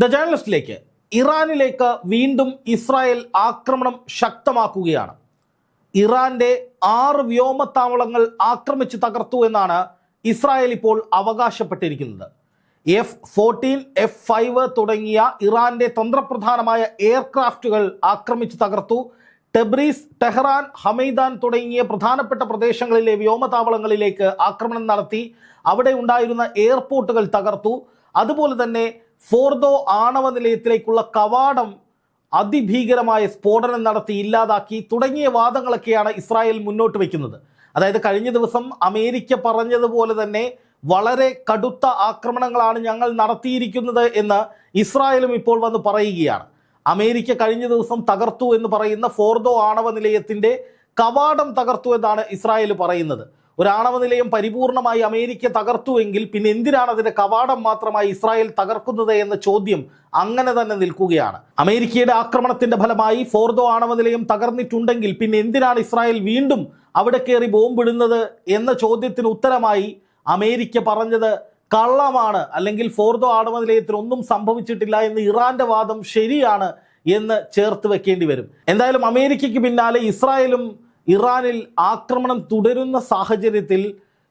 The ജേർണലിസ്റ്റിലേക്ക് ഇറാനിലേക്ക് വീണ്ടും Israel ആക്രമണം ശക്തമാക്കുകയാണ്. ഇറാന്റെ ആറ് വ്യോമത്താവളങ്ങൾ ആക്രമിച്ച് തകർത്തു എന്നാണ് ഇസ്രായേൽ ഇപ്പോൾ അവകാശപ്പെട്ടിരിക്കുന്നത്. എഫ് ഫോർട്ടീൻ എഫ് ഫൈവ് തുടങ്ങിയ ഇറാന്റെ തന്ത്രപ്രധാനമായ എയർക്രാഫ്റ്റുകൾ ആക്രമിച്ച് തകർത്തു. ടെബ്രീസ് ടെഹ്റാൻ ഹമൈദാൻ തുടങ്ങിയ പ്രധാനപ്പെട്ട പ്രദേശങ്ങളിലെ വ്യോമതാവളങ്ങളിലേക്ക് ആക്രമണം നടത്തി. അവിടെ ഉണ്ടായിരുന്ന എയർപോർട്ടുകൾ തകർത്തു. അതുപോലെ തന്നെ ഫോർദോ ആണവ നിലയത്തിലേക്കുള്ള കവാടം അതിഭീകരമായ സ്ഫോടനം നടത്തി ഇല്ലാതാക്കി തുടങ്ങിയ വാദങ്ങളൊക്കെയാണ് ഇസ്രായേൽ മുന്നോട്ട് വയ്ക്കുന്നത് അതായത് കഴിഞ്ഞ ദിവസം അമേരിക്ക പറഞ്ഞതുപോലെ തന്നെ വളരെ കടുത്ത ആക്രമണങ്ങളാണ് ഞങ്ങൾ നടത്തിയിരിക്കുന്നത് എന്ന് ഇസ്രായേലും ഇപ്പോൾ വന്ന് പറയുകയാണ്. അമേരിക്ക കഴിഞ്ഞ ദിവസം തകർത്തു എന്ന് പറയുന്ന ഫോർദോ ആണവ നിലയത്തിന്റെ കവാടം തകർത്തു എന്നാണ് ഇസ്രായേൽ പറയുന്നത്. ഒരു ആണവ നിലയം പരിപൂർണമായി അമേരിക്ക തകർത്തുവെങ്കിൽ പിന്നെ എന്തിനാണ് അതിന്റെ കവാടം മാത്രമായി ഇസ്രായേൽ തകർക്കുന്നത് എന്ന ചോദ്യം അങ്ങനെ തന്നെ നിൽക്കുകയാണ്. അമേരിക്കയുടെ ആക്രമണത്തിന്റെ ഫലമായി ഫോർദോ ആണവ നിലയം തകർന്നിട്ടുണ്ടെങ്കിൽ പിന്നെ എന്തിനാണ് ഇസ്രായേൽ വീണ്ടും അവിടെ കയറി ബോംബിടുന്നത് എന്ന ചോദ്യത്തിന് ഉത്തരമായി അമേരിക്ക പറഞ്ഞത് കള്ളമാണ് അല്ലെങ്കിൽ ഫോർദോ ആണവ നിലയത്തിൽ ഒന്നും സംഭവിച്ചിട്ടില്ല എന്ന് ഇറാന്റെ വാദം ശരിയാണ് എന്ന് ചേർത്ത് വെക്കേണ്ടി വരും. എന്തായാലും അമേരിക്കയ്ക്ക് പിന്നാലെ ഇസ്രായേലും ഇറാനിൽ ആക്രമണം തുടരുന്ന സാഹചര്യത്തിൽ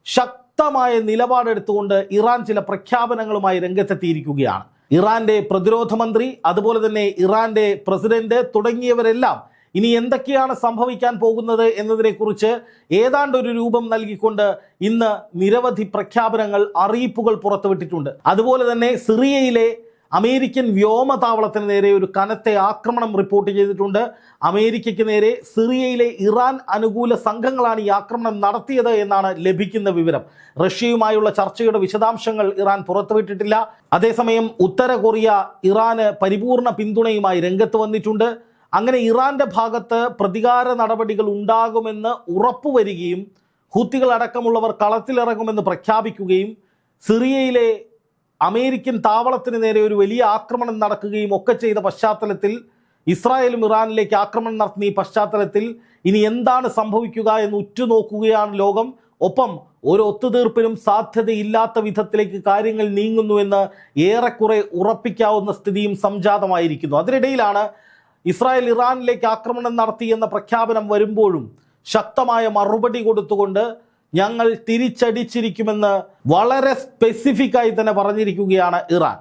ശക്തമായ നിലപാടെടുത്തുകൊണ്ട് ഇറാൻ ചില പ്രഖ്യാപനങ്ങളുമായി രംഗത്തെത്തിയിരിക്കുകയാണ്. ഇറാന്റെ പ്രതിരോധ മന്ത്രി അതുപോലെ തന്നെ ഇറാന്റെ പ്രസിഡന്റ് തുടങ്ങിയവരെല്ലാം ഇനി എന്തൊക്കെയാണ് സംഭവിക്കാൻ പോകുന്നത് എന്നതിനെക്കുറിച്ച് ഏതാണ്ട് ഒരു രൂപം നൽകിക്കൊണ്ട് ഇന്ന് നിരവധി പ്രഖ്യാപനങ്ങൾ അറിയിപ്പുകൾ പുറത്തുവിട്ടിട്ടുണ്ട്. അതുപോലെ തന്നെ സിറിയയിലെ അമേരിക്കൻ വ്യോമതാവളത്തിന് നേരെ ഒരു കനത്ത ആക്രമണം റിപ്പോർട്ട് ചെയ്തിട്ടുണ്ട്. അമേരിക്കയ്ക്ക് നേരെ സിറിയയിലെ ഇറാൻ അനുകൂല സംഘങ്ങളാണ് ഈ ആക്രമണം നടത്തിയത് എന്നാണ് ലഭിക്കുന്ന വിവരം. റഷ്യയുമായുള്ള ചർച്ചയുടെ വിശദാംശങ്ങൾ ഇറാൻ പുറത്തുവിട്ടിട്ടില്ല. അതേസമയം ഉത്തര കൊറിയ ഇറാന് പരിപൂർണ പിന്തുണയുമായി രംഗത്ത് വന്നിട്ടുണ്ട്. അങ്ങനെ ഇറാന്റെ ഭാഗത്ത് പ്രതികാര നടപടികൾ ഉണ്ടാകുമെന്ന് ഉറപ്പുവരികയും ഹൂത്തികളടക്കമുള്ളവർ കളത്തിലിറങ്ങുമെന്ന് പ്രഖ്യാപിക്കുകയും സിറിയയിലെ അമേരിക്കൻ താവളത്തിന് നേരെ ഒരു വലിയ ആക്രമണം നടക്കുകയും ഒക്കെ ചെയ്ത പശ്ചാത്തലത്തിൽ ഇസ്രായേലും ഇറാനിലേക്ക് ആക്രമണം നടത്തുന്ന ഈ പശ്ചാത്തലത്തിൽ ഇനി എന്താണ് സംഭവിക്കുക എന്ന് ഉറ്റുനോക്കുകയാണ് ലോകം. ഒപ്പം ഒരു ഒത്തുതീർപ്പിനും സാധ്യതയില്ലാത്ത വിധത്തിലേക്ക് കാര്യങ്ങൾ നീങ്ങുന്നുവെന്ന് ഏറെക്കുറെ ഉറപ്പിക്കാവുന്ന സ്ഥിതിയും സംജാതമായിരിക്കുന്നു. അതിനിടയിലാണ് ഇസ്രായേൽ ഇറാനിലേക്ക് ആക്രമണം നടത്തിയെന്ന പ്രഖ്യാപനം വരുമ്പോഴും ശക്തമായ മറുപടി കൊടുത്തുകൊണ്ട് ഞങ്ങൾ തിരിച്ചടിച്ചിരിക്കുമെന്ന് വളരെ സ്പെസിഫിക് ആയി തന്നെ പറഞ്ഞിരിക്കുകയാണ് ഇറാൻ.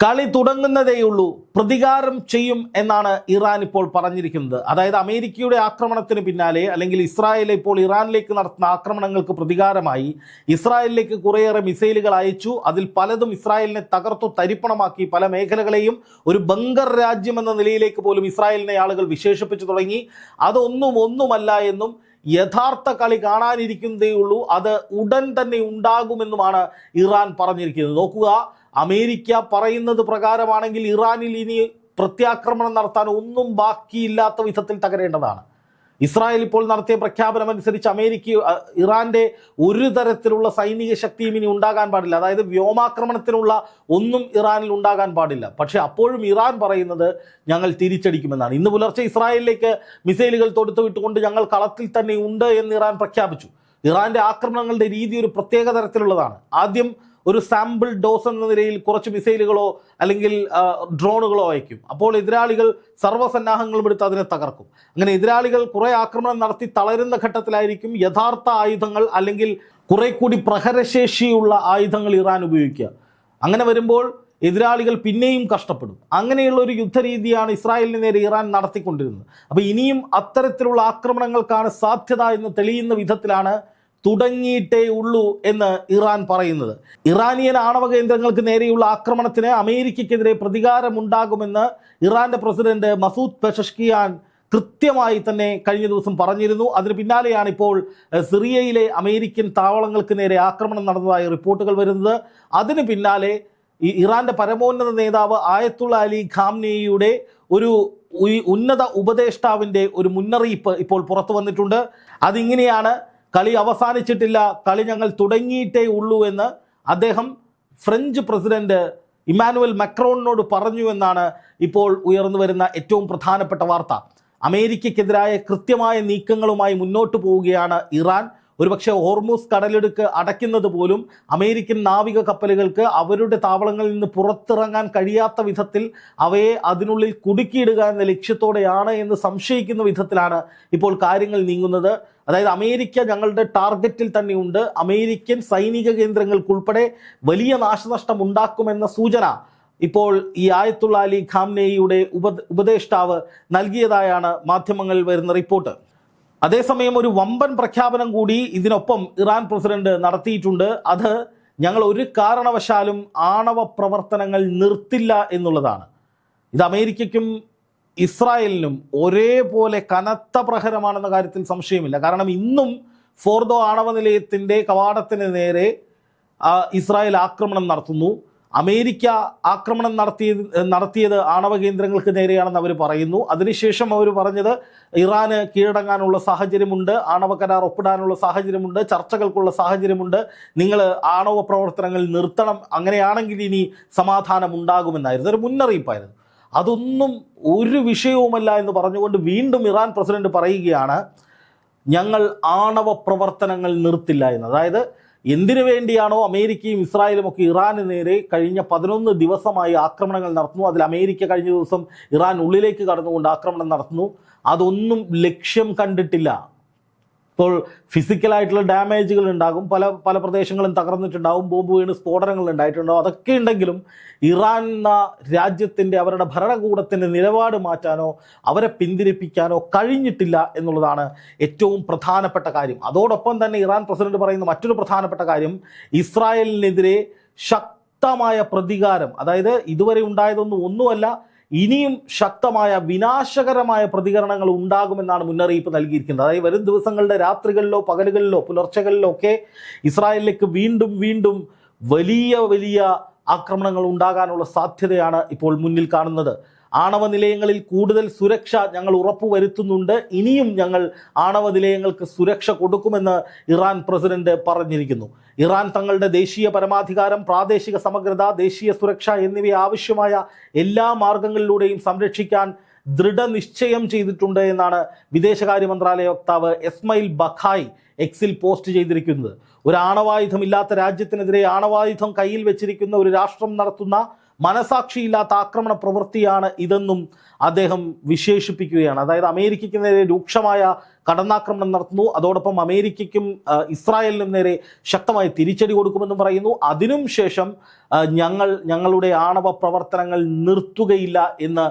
കളി തുടങ്ങുന്നതേയുള്ളൂ പ്രതികാരം ചെയ്യും എന്നാണ് ഇറാൻ ഇപ്പോൾ പറഞ്ഞിരിക്കുന്നത്. അതായത് അമേരിക്കയുടെ ആക്രമണത്തിന് പിന്നാലെ അല്ലെങ്കിൽ ഇസ്രായേൽ ഇപ്പോൾ ഇറാനിലേക്ക് നടത്തുന്ന ആക്രമണങ്ങൾക്ക് പ്രതികാരമായി ഇസ്രായേലിലേക്ക് കുറേയേറെ മിസൈലുകൾ അയച്ചു. അതിൽ പലതും ഇസ്രായേലിനെ തകർത്തു തരിപ്പണമാക്കി പല മേഖലകളെയും ഒരു ബംഗർ രാജ്യം എന്ന നിലയിലേക്ക് പോലും ഇസ്രായേലിനെ ആളുകൾ വിശേഷിപ്പിച്ചു തുടങ്ങി. അതൊന്നും ഒന്നുമല്ല എന്നും യഥാർത്ഥ കളി കാണാനിരിക്കുന്നതേ ഉള്ളൂ. അത് ഉടൻ തന്നെ ഉണ്ടാകുമെന്നുമാണ് ഇറാൻ പറഞ്ഞിരിക്കുന്നത്. നോക്കുക അമേരിക്ക പറയുന്നത് പ്രകാരമാണെങ്കിൽ ഇറാനിൽ ഇനി പ്രത്യാക്രമണം നടത്താൻ ഒന്നും ബാക്കിയില്ലാത്ത വിധത്തിൽ തകരേണ്ടതാണ്. ഇസ്രായേൽ ഇപ്പോൾ നടത്തിയ പ്രഖ്യാപനം അനുസരിച്ച് അമേരിക്ക ഇറാന്റെ ഒരു തരത്തിലുള്ള സൈനിക ശക്തിയും ഇനി ഉണ്ടാകാൻ പാടില്ല. അതായത് വ്യോമാക്രമണത്തിനുള്ള ഒന്നും ഇറാനിൽ ഉണ്ടാകാൻ പാടില്ല. പക്ഷേ അപ്പോഴും ഇറാൻ പറയുന്നത് ഞങ്ങൾ തിരിച്ചടിക്കുമെന്നാണ്. ഇന്ന് പുലർച്ചെ ഇസ്രായേലിലേക്ക് മിസൈലുകൾ തൊടുത്തു വിട്ടുകൊണ്ട് ഞങ്ങൾ കളത്തിൽ തന്നെ ഉണ്ട് എന്ന് ഇറാൻ പ്രഖ്യാപിച്ചു. ഇറാന്റെ ആക്രമണങ്ങളുടെ രീതി ഒരു പ്രത്യേക തരത്തിലുള്ളതാണ്. ആദ്യം ഒരു സാമ്പിൾ ഡോസ് എന്ന നിലയിൽ കുറച്ച് മിസൈലുകളോ അല്ലെങ്കിൽ ഡ്രോണുകളോ അയക്കും. അപ്പോൾ എതിരാളികൾ സർവസന്നാഹങ്ങളും എടുത്ത് അതിനെ തകർക്കും. അങ്ങനെ എതിരാളികൾ കുറേ ആക്രമണം നടത്തി തളരുന്ന ഘട്ടത്തിലായിരിക്കും യഥാർത്ഥ ആയുധങ്ങൾ അല്ലെങ്കിൽ കുറെ കൂടി പ്രഹരശേഷിയുള്ള ആയുധങ്ങൾ ഇറാൻ ഉപയോഗിക്കുക. അങ്ങനെ വരുമ്പോൾ എതിരാളികൾ പിന്നെയും കഷ്ടപ്പെടും. അങ്ങനെയുള്ള ഒരു യുദ്ധരീതിയാണ് ഇസ്രായേലിന് നേരെ ഇറാൻ നടത്തിക്കൊണ്ടിരുന്നത്. അപ്പോൾ ഇനിയും അത്തരത്തിലുള്ള ആക്രമണങ്ങൾക്കാണ് സാധ്യത എന്ന് തെളിയുന്ന വിധത്തിലാണ് തുടങ്ങിയിട്ടേ ഉള്ളൂ എന്ന് ഇറാൻ പറയുന്നത്. ഇറാനിയൻ ആണവ കേന്ദ്രങ്ങൾക്ക് നേരെയുള്ള ആക്രമണത്തിന് അമേരിക്കയ്ക്കെതിരെ പ്രതികാരമുണ്ടാകുമെന്ന് ഇറാന്റെ പ്രസിഡന്റ് മസൂദ് പെഷഷ്കിയാൻ കൃത്യമായി തന്നെ കഴിഞ്ഞ ദിവസം പറഞ്ഞിരുന്നു. അതിന് പിന്നാലെയാണ് ഇപ്പോൾ സിറിയയിലെ അമേരിക്കൻ താവളങ്ങൾക്ക് നേരെ ആക്രമണം നടന്നതായി റിപ്പോർട്ടുകൾ വരുന്നത്. അതിന് പിന്നാലെ ഈ ഇറാന്റെ പരമോന്നത നേതാവ് ആയത്തുള്ള അലി ഖാംനെയുടെ ഒരു ഉന്നത ഉപദേഷ്ടാവിന്റെ ഒരു മുന്നറിയിപ്പ് ഇപ്പോൾ പുറത്തു വന്നിട്ടുണ്ട്. അതിങ്ങനെയാണ് കളി അവസാനിച്ചിട്ടില്ല കളി ഞങ്ങൾ തുടങ്ങിയിട്ടേ ഉള്ളൂ എന്ന് അദ്ദേഹം ഫ്രഞ്ച് പ്രസിഡന്റ് ഇമാനുവൽ മക്രോണിനോട് പറഞ്ഞു എന്നാണ് ഇപ്പോൾ ഉയർന്നു വരുന്ന ഏറ്റവും പ്രധാനപ്പെട്ട വാർത്ത. അമേരിക്കയ്ക്കെതിരായ കൃത്യമായ നീക്കങ്ങളുമായി മുന്നോട്ട് പോവുകയാണ് ഇറാൻ. ഒരുപക്ഷെ ഹോർമൂസ് കടലിടുക്ക് അടയ്ക്കുന്നത് പോലും അമേരിക്കൻ നാവിക കപ്പലുകൾക്ക് അവരുടെ താവളങ്ങളിൽ നിന്ന് പുറത്തിറങ്ങാൻ കഴിയാത്ത വിധത്തിൽ അവയെ അതിനുള്ളിൽ കുടുക്കിയിടുക എന്ന ലക്ഷ്യത്തോടെയാണ് എന്ന് സംശയിക്കുന്ന വിധത്തിലാണ് ഇപ്പോൾ കാര്യങ്ങൾ നീങ്ങുന്നത്. അതായത് അമേരിക്ക ഞങ്ങളുടെ ടാർഗറ്റിൽ തന്നെയുണ്ട്. അമേരിക്കൻ സൈനിക കേന്ദ്രങ്ങൾക്കുൾപ്പെടെ വലിയ നാശനഷ്ടം ഉണ്ടാക്കുമെന്ന സൂചന ഇപ്പോൾ ഈ ആയത്തുള്ള അലി ഖാംനെയുടെ ഉപ ഉപദേഷ്ടാവ് നൽകിയതായാണ് മാധ്യമങ്ങളിൽ വരുന്ന റിപ്പോർട്ട്. അതേസമയം ഒരു വമ്പൻ പ്രഖ്യാപനം കൂടി ഇതിനൊപ്പം ഇറാൻ പ്രസിഡന്റ് നടത്തിയിട്ടുണ്ട്. അത് ഞങ്ങൾ ഒരു കാരണവശാലും ആണവ പ്രവർത്തനങ്ങൾ നിർത്തില്ല എന്നുള്ളതാണ്. ഇത് അമേരിക്കയ്ക്കും ഇസ്രായേലിനും ഒരേപോലെ കനത്ത പ്രഹരമാണെന്ന കാര്യത്തിൽ സംശയമില്ല. കാരണം ഇന്നും ഫോർദോ ആണവ നിലയത്തിന്റെ കവാടത്തിന് നേരെ ഇസ്രായേൽ ആക്രമണം നടത്തുന്നു. അമേരിക്ക ആക്രമണം നടത്തിയത് നടത്തിയത് ആണവ കേന്ദ്രങ്ങൾക്ക് നേരെയാണെന്ന് അവർ പറയുന്നു. അതിനുശേഷം അവർ പറഞ്ഞത് ഇറാന് കീഴടങ്ങാനുള്ള സാഹചര്യമുണ്ട് ആണവ കരാർ ഒപ്പിടാനുള്ള സാഹചര്യമുണ്ട് ചർച്ചകൾക്കുള്ള സാഹചര്യമുണ്ട്. നിങ്ങൾ ആണവ പ്രവർത്തനങ്ങൾ നിർത്തണം. അങ്ങനെയാണെങ്കിൽ ഇനി സമാധാനം ഉണ്ടാകുമെന്നായിരുന്നു. ഒരു മുന്നറിയിപ്പായിരുന്നു. അതൊന്നും ഒരു വിഷയവുമല്ല എന്ന് പറഞ്ഞുകൊണ്ട് വീണ്ടും ഇറാൻ പ്രസിഡന്റ് പറയുകയാണ് ഞങ്ങൾ ആണവ പ്രവർത്തനങ്ങൾ നിർത്തില്ല എന്ന്. അതായത് എന്തിനു വേണ്ടിയാണോ അമേരിക്കയും ഇസ്രായേലും ഒക്കെ ഇറാന് നേരെ കഴിഞ്ഞ പതിനൊന്ന് ദിവസമായി ആക്രമണങ്ങൾ നടത്തുന്നു. അതിൽ അമേരിക്ക കഴിഞ്ഞ ദിവസം ഇറാൻ ഉള്ളിലേക്ക് കടന്നുകൊണ്ട് ആക്രമണം നടത്തുന്നു. അതൊന്നും ലക്ഷ്യം കണ്ടിട്ടില്ല. ഇപ്പോൾ ഫിസിക്കലായിട്ടുള്ള ഡാമേജുകൾ ഉണ്ടാകും പല പല പ്രദേശങ്ങളും തകർന്നിട്ടുണ്ടാകും ബോംബ് വീണ് സ്ഫോടനങ്ങൾ ഉണ്ടായിട്ടുണ്ടാവും. അതൊക്കെ ഉണ്ടെങ്കിലും ഇറാൻ എന്ന രാജ്യത്തിന്റെ അവരുടെ ഭരണകൂടത്തിന്റെ നിലപാട് മാറ്റാനോ അവരെ പിന്തിരിപ്പിക്കാനോ കഴിഞ്ഞിട്ടില്ല എന്നുള്ളതാണ് ഏറ്റവും പ്രധാനപ്പെട്ട കാര്യം. അതോടൊപ്പം തന്നെ ഇറാൻ പ്രസിഡന്റ് പറയുന്ന മറ്റൊരു പ്രധാനപ്പെട്ട കാര്യം ഇസ്രായേലിനെതിരെ ശക്തമായ പ്രതികാരം അതായത് ഇതുവരെ ഉണ്ടായതൊന്നും ഒന്നുമല്ല ഇനിയും ശക്തമായ വിനാശകരമായ പ്രതികരണങ്ങൾ ഉണ്ടാകുമെന്നാണ് മുന്നറിയിപ്പ് നൽകിയിരിക്കുന്നത്. അതായത് വരും ദിവസങ്ങളുടെ രാത്രികളിലോ പകലുകളിലോ പുലർച്ചകളിലോ ഒക്കെ ഇസ്രായേലിലേക്ക് വീണ്ടും വീണ്ടും വലിയ വലിയ ആക്രമണങ്ങൾ ഉണ്ടാകാനുള്ള സാധ്യതയാണ് ഇപ്പോൾ മുന്നിൽ കാണുന്നത്. ആണവ നിലയങ്ങളിൽ കൂടുതൽ സുരക്ഷ ഞങ്ങൾ ഉറപ്പുവരുത്തുന്നുണ്ട് ഇനിയും ഞങ്ങൾ ആണവ നിലയങ്ങൾക്ക് സുരക്ഷ കൊടുക്കുമെന്ന് ഇറാൻ പ്രസിഡന്റ് പറഞ്ഞിരിക്കുന്നു. ഇറാൻ തങ്ങളുടെ ദേശീയ പരമാധികാരം പ്രാദേശിക സമഗ്രത ദേശീയ സുരക്ഷ എന്നിവ ആവശ്യമായ എല്ലാ മാർഗങ്ങളിലൂടെയും സംരക്ഷിക്കാൻ ദൃഢനിശ്ചയം ചെയ്തിട്ടുണ്ട് എന്നാണ് വിദേശകാര്യ മന്ത്രാലയ വക്താവ് എസ്മയിൽ ബഖായ് എക്സിൽ പോസ്റ്റ് ചെയ്തിരിക്കുന്നത്. ഒരു ആണവായുധമില്ലാത്ത രാജ്യത്തിനെതിരെ ആണവായുധം കയ്യിൽ വെച്ചിരിക്കുന്ന ഒരു രാഷ്ട്രം നടത്തുന്ന മനസാക്ഷിയില്ലാത്ത ആക്രമണ പ്രവൃത്തിയാണ് ഇതെന്നും അദ്ദേഹം വിശേഷിപ്പിക്കുകയാണ്. അതായത് അമേരിക്കയ്ക്ക് നേരെ രൂക്ഷമായ കടന്നാക്രമണം നടത്തുന്നു. അതോടൊപ്പം അമേരിക്കയ്ക്കും ഇസ്രായേലിനും നേരെ ശക്തമായി തിരിച്ചടി കൊടുക്കുമെന്നും പറയുന്നു. അതിനും ശേഷം ഞങ്ങൾ ഞങ്ങളുടെ ആണവ പ്രവർത്തനങ്ങൾ നിർത്തുകയില്ല എന്ന്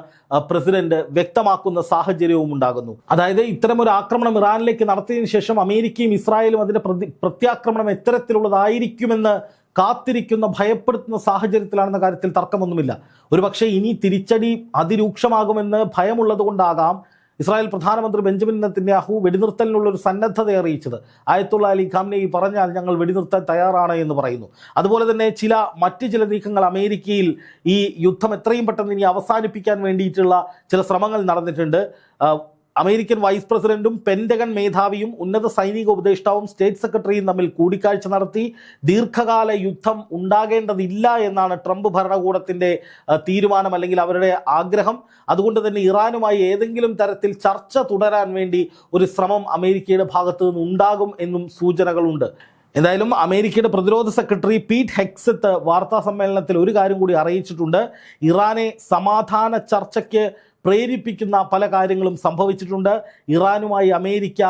പ്രസിഡന്റ് വ്യക്തമാക്കുന്ന സാഹചര്യവും ഉണ്ടാകുന്നു. അതായത് ഇത്തരമൊരു ആക്രമണം ഇറാനിലേക്ക് നടത്തിയതിനു ശേഷം അമേരിക്കയും ഇസ്രായേലും പ്രതി പ്രത്യാക്രമണം എത്തരത്തിലുള്ളതായിരിക്കുമെന്ന് കാത്തിരിക്കുന്ന ഭയപ്പെടുത്തുന്ന സാഹചര്യത്തിലാണെന്ന കാര്യത്തിൽ തർക്കമൊന്നുമില്ല. ഒരുപക്ഷെ ഇനി തിരിച്ചടി അതിരൂക്ഷമാകുമെന്ന് ഭയമുള്ളത് കൊണ്ടാകാം ഇസ്രായേൽ പ്രധാനമന്ത്രി ബെഞ്ചമിൻ നെത്തന്യാഹു വെടിനിർത്തലിനുള്ള ഒരു സന്നദ്ധത അറിയിച്ചത്. ആയത്തുള്ള അലി ഖാംനെയി പറഞ്ഞാൽ ഞങ്ങൾ വെടിനിർത്താൻ തയ്യാറാണ് എന്ന് പറയുന്നു. അതുപോലെ തന്നെ ചില മറ്റ് ചില നീക്കങ്ങൾ അമേരിക്കയിൽ ഈ യുദ്ധം എത്രയും പെട്ടെന്ന് ഇനി അവസാനിപ്പിക്കാൻ വേണ്ടിയിട്ടുള്ള ചില ശ്രമങ്ങൾ നടന്നിട്ടുണ്ട്. അമേരിക്കൻ വൈസ് പ്രസിഡന്റും പെൻഡഗൺ മേധാവിയും ഉന്നത സൈനിക ഉപദേഷ്ടാവും സ്റ്റേറ്റ് സെക്രട്ടറിയും തമ്മിൽ കൂടിക്കാഴ്ച നടത്തി. ദീർഘകാല യുദ്ധം ഉണ്ടാകേണ്ടതില്ല എന്നാണ് ട്രംപ് ഭരണകൂടത്തിന്റെ തീരുമാനം അല്ലെങ്കിൽ അവരുടെ ആഗ്രഹം. അതുകൊണ്ട് തന്നെ ഇറാനുമായി ഏതെങ്കിലും തരത്തിൽ ചർച്ച തുടരാൻ വേണ്ടി ഒരു ശ്രമം അമേരിക്കയുടെ ഭാഗത്തു നിന്ന് ഉണ്ടാകും എന്നും സൂചനകളുണ്ട്. എന്തായാലും അമേരിക്കയുടെ പ്രതിരോധ സെക്രട്ടറി പീറ്റ് ഹെക്സത്ത് വാർത്താ സമ്മേളനത്തിൽ ഒരു കാര്യം കൂടി അറിയിച്ചിട്ടുണ്ട്. ഇറാനെ സമാധാന ചർച്ചയ്ക്ക് പ്രേരിപ്പിക്കുന്ന പല കാര്യങ്ങളും സംഭവിച്ചിട്ടുണ്ട്. ഇറാനുമായി അമേരിക്ക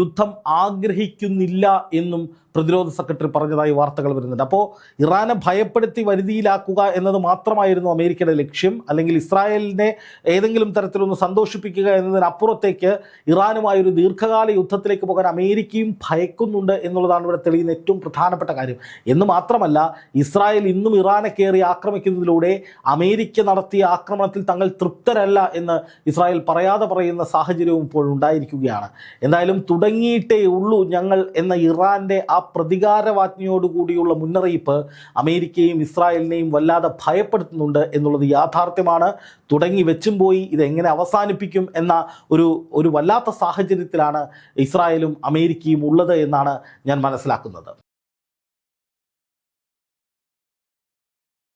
യുദ്ധം ആഗ്രഹിക്കുന്നില്ല എന്നും പ്രതിരോധ സെക്രട്ടറി പറഞ്ഞതായി വാർത്തകൾ വരുന്നുണ്ട്. അപ്പോൾ ഇറാനെ ഭയപ്പെടുത്തി വരുതിയിലാക്കുക എന്നത് മാത്രമായിരുന്നു അമേരിക്കയുടെ ലക്ഷ്യം. അല്ലെങ്കിൽ ഇസ്രായേലിനെ ഏതെങ്കിലും തരത്തിലൊന്ന് സന്തോഷിപ്പിക്കുക എന്നതിനപ്പുറത്തേക്ക് ഇറാനുമായി ഒരു ദീർഘകാല യുദ്ധത്തിലേക്ക് പോകാൻ അമേരിക്കയും ഭയക്കുന്നുണ്ട് എന്നുള്ളതാണ് ഇവിടെ തെളിയുന്ന ഏറ്റവും പ്രധാനപ്പെട്ട കാര്യം. എന്ന് മാത്രമല്ല ഇസ്രായേൽ ഇന്നും ഇറാനെ കയറി ആക്രമിക്കുന്നതിലൂടെ അമേരിക്ക നടത്തിയ ആക്രമണത്തിൽ തങ്ങൾ തൃപ്തരല്ല എന്ന് ഇസ്രായേൽ പറയാതെ പറയുന്ന സാഹചര്യവും ഇപ്പോൾ ഉണ്ടായിരിക്കുകയാണ്. എന്തായാലും തുടങ്ങിയിട്ടേ ഉള്ളൂ ഞങ്ങൾ എന്ന ഇറാന്റെ ആ പ്രതികാരവാജ്ഞയോടുകൂടിയുള്ള മുന്നറിയിപ്പ് അമേരിക്കയും ഇസ്രായേലിനെയും വല്ലാതെ ഭയപ്പെടുത്തുന്നുണ്ട് എന്നുള്ളത് യാഥാർത്ഥ്യമാണ്. തുടങ്ങി വെച്ചും പോയി ഇതെങ്ങനെ അവസാനിപ്പിക്കും എന്ന ഒരു ഒരു വല്ലാത്ത സാഹചര്യത്തിലാണ് ഇസ്രായേലും അമേരിക്കയും ഉള്ളത് എന്നാണ് ഞാൻ മനസ്സിലാക്കുന്നത്.